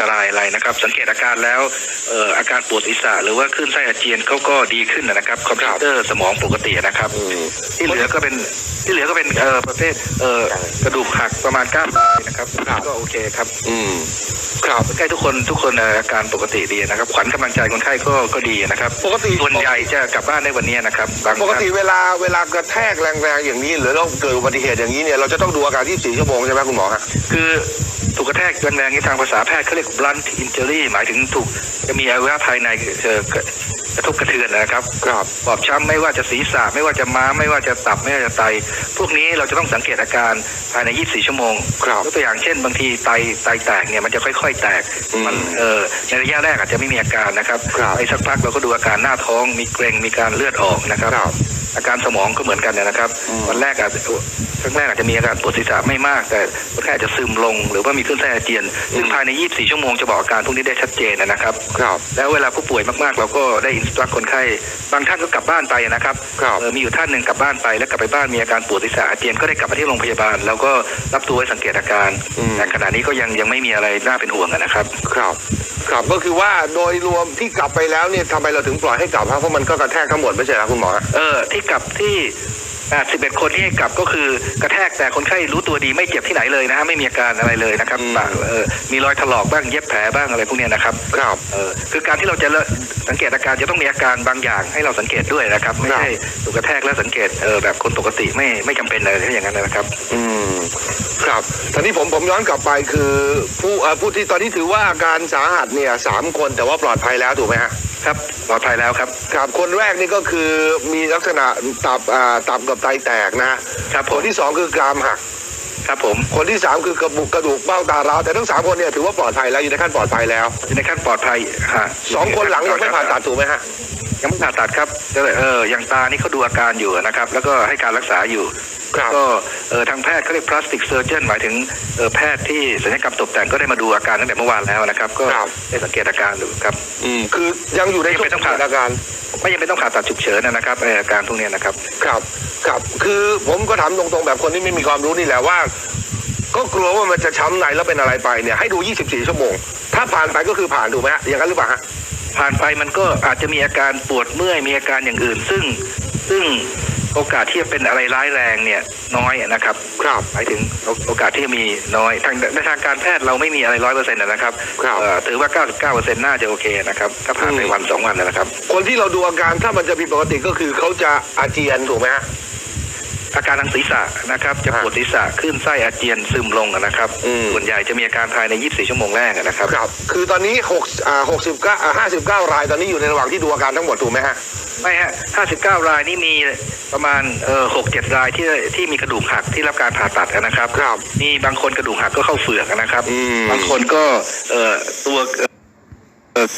ตรายอะไรนะครับ สังเกตอาการแล้วเอ่ออาการปวดศีรษะหรือว่าคลื่นไส้อาเจียนเขาก็ดีขึ้นนะครับคอมพิวเตอร์สมองปกตินะครับอืมที่เหลือก็เป็นที่เหลือก็เป็นเอ่อประเภทเอ่อกระดูกหักประมาณเก้าปลายนะครับครับก็โอเคครับ อืม ครับคนไข้ทุกคนทุกคนเอ่ออาการปกติดีนะครับ ขวัญกำลังใจคนไข้ก็ก็ดีนะครับปกติ ส่วนใหญ่จะกลับบ้านได้วันนี้นะครับบางปกติท่านเวลาเวลากระแทกแรงๆอย่างนี้ หรือเราเกิดอุบัติเหตุอย่างนี้เนี่ยเราจะต้องดูอาการ 24 ชั่วโมงใช่ไหมคุณหมอฮะคือถูกกระแทกแรงๆในทางภาษาแพทย์เขาเรียก blunt injury หมายถึงถูกจะมีอวัยวะภายในเอ่อก ระกระทบกระเทือนนะครับครับบอบช้ำไม่ว่าจะศีรษะไม่ว่าจะม้ามไม่ว่าจะตับไม่ว่าจะไต พวกนี้เราจะต้องสังเกตอาการภายใน 24 ชั่วโมงครับยกตัวอย่างเช่น บางทีไตไตแตกเนี่ยมันจะค่อย ๆ แตกอืมมันเออในระยะแรกอาจจะไม่มีอาการนะครับครับไปสักพักเราก็ดูอาการหน้าท้องมีเกร็งมีการเลือดออกนะครับครับอาการสมองก็เหมือนกันนะครับอืมวันแรกอาจจะครั้งแรกอาจจะมีอาการปวดศีรษะไม่มาก แต่คนไข้อาจจะซึมลง หรือว่ามีคลื่นไส้อาเจียน ซึ่งภายใน 24 ชั่วโมงจะบอกอาการพวกนี้ได้ชัดเจนนะครับ ครับ แล้วเวลาผู้ป่วยมากๆ เราก็ได้อินสตรักคนไข้บางท่านก็กลับบ้านไปนะครับครับเออมีอยู่ท่านหนึ่งกลับบ้านไป แล้วกลับไปบ้านมีอาการปวดศีรษะอาเจียนก็ได้กลับมาที่โรงพยาบาล แล้วก็รับตัวไว้สังเกตอาการอืมแต่ขณะนี้ก็ยังยังไม่มีอะไรน่าเป็นห่วงนะครับ ครับครับก็คือว่าโดยรวมที่กลับไปแล้วเนี่ยทำไมเราถึงปล่อยให้กลับฮะเพราะมันก็กระแทกทั้งหมดไม่ใช่เหรอคุณหมอฮะเออที่กลับที่81คนที่ให้กลับก็คือกระแทกแต่คนไข้รู้ตัวดีไม่เจ็บที่ไหนเลยนะฮะไม่มีอาการอะไรเลยนะครับอืมปากเออมีรอยถลอกบ้างเย็บแผลบ้างอะไรพวกเนี้ยนะครับครับเออคือการที่เราจะเลิสังเกตอาการจะต้องมีอาการบางอย่างให้เราสังเกตด้วยนะครับไม่ใช่ถูกกระแทกแล้วสังเกตเออแบบคนปกติไม่ไม่จำเป็นอะไรถ้าอย่างนั้นนะครับ อืมครับทีนี้ผมผมย้อนกลับไปคือผู้เอ่อผู้ที่ตอนนี้ถือว่าอาการสาหัสเนี่ยสามคนแต่ว่าปลอดภัยแล้วถูกไหมฮะ ครับปลอดภัยแล้วครับครับคนแรกนี่ก็คือมีลักษณะตับอ่าตับกับไตแตกนะฮะครับผคมนที่สองคือกรามหัก ครับผมคนที่สามคือกระบุกกระดูกเบ้าตาร้าวแต่ทั้งสามคนเนี่ยถือว่าปลอดภัยแล้วอยู่ในขั้นปลอดภัยแล้วอยู่ในขั้นปลอดภัยฮะสองคนหลังยังไม่ผ่าตัดถูกไหมฮะยังไม่ผ่าตัดครับก็เลยเอออย่างตานี่เขาดูอาการอยู่นะครับ แล้วก็ให้การรักษาอยู่ ครับก็เออทางแพทย์เขาเรียก plastic surgeon หมายถึงเออแพทย์ที่ศัลยกรรมตกแต่งก็ได้มาดูอาการตั้งแต่เมื่อวานแล้วนะครับ ก็ครับ ได้สังเกตอาการอยู่ครับ อืมคือยังอยู่ในยังช่วไม่งต้องผ่าอาการ ไม่ยังไม่ต้องผ่าตัดฉุกเฉินนะครับเอออาการพวกเนี้ยนะครับ ครับ ครับ คือผมก็ถามตรงๆแบบคนที่ไม่มีความรู้นี่แหละว่าก็กลัวว่ามันจะช้ำในแล้วเป็นอะไรไปเนี่ยให้ดู 24 ชั่วโมง ถ้าผ่านไปก็คือผ่านถูกไหมฮะอย่างนั้นหรือเปล่าฮะผ่านไปมันก็อาจจะมีอาการปวดเมื่อยมีอาการอย่างอื่น ซึ่งซึ่งโอกาสที่จะเป็นอะไรร้ายแรงเนี่ยน้อยนะครับ ครับหมายถึงโอโอกาสที่จะมีน้อยทางในทางการแพทย์เราไม่มีอะไรร้อยเปอร์เซ็นต์นะครับครับเอ่อถือว่า99เปอร์เซ็นต์น่าจะโอเคนะครับถ้าผ่านไปอืมวันสองวันนะครับ คนที่เราดูอาการถ้ามันจะผิดปกติก็คือเขาจะอาเจียนถูกไหมฮะ อาการทางศีรษะนะครับ จะฮะปวดศีรษะคลื่นไส้อาเจียนซึมลงนะครับอืมส่วนใหญ่จะมีอาการภายใน 24 ชั่วโมงแรกนะครับครับ คือตอนนี้6อ่า69อ่า59 รายตอนนี้อยู่ในระหว่างที่ดูอาการทั้งหมดถูกไหมฮะไม่ฮะ 59 รายนี่มีประมาณเอ่อ6 7 รายที่ที่มีกระดูกหักที่รับการผ่าตัดนะครับครับมีบางคนกระดูกหักก็เข้าเฝือกนะครับอืมบางคนก็เอ่อตัวเอ่อ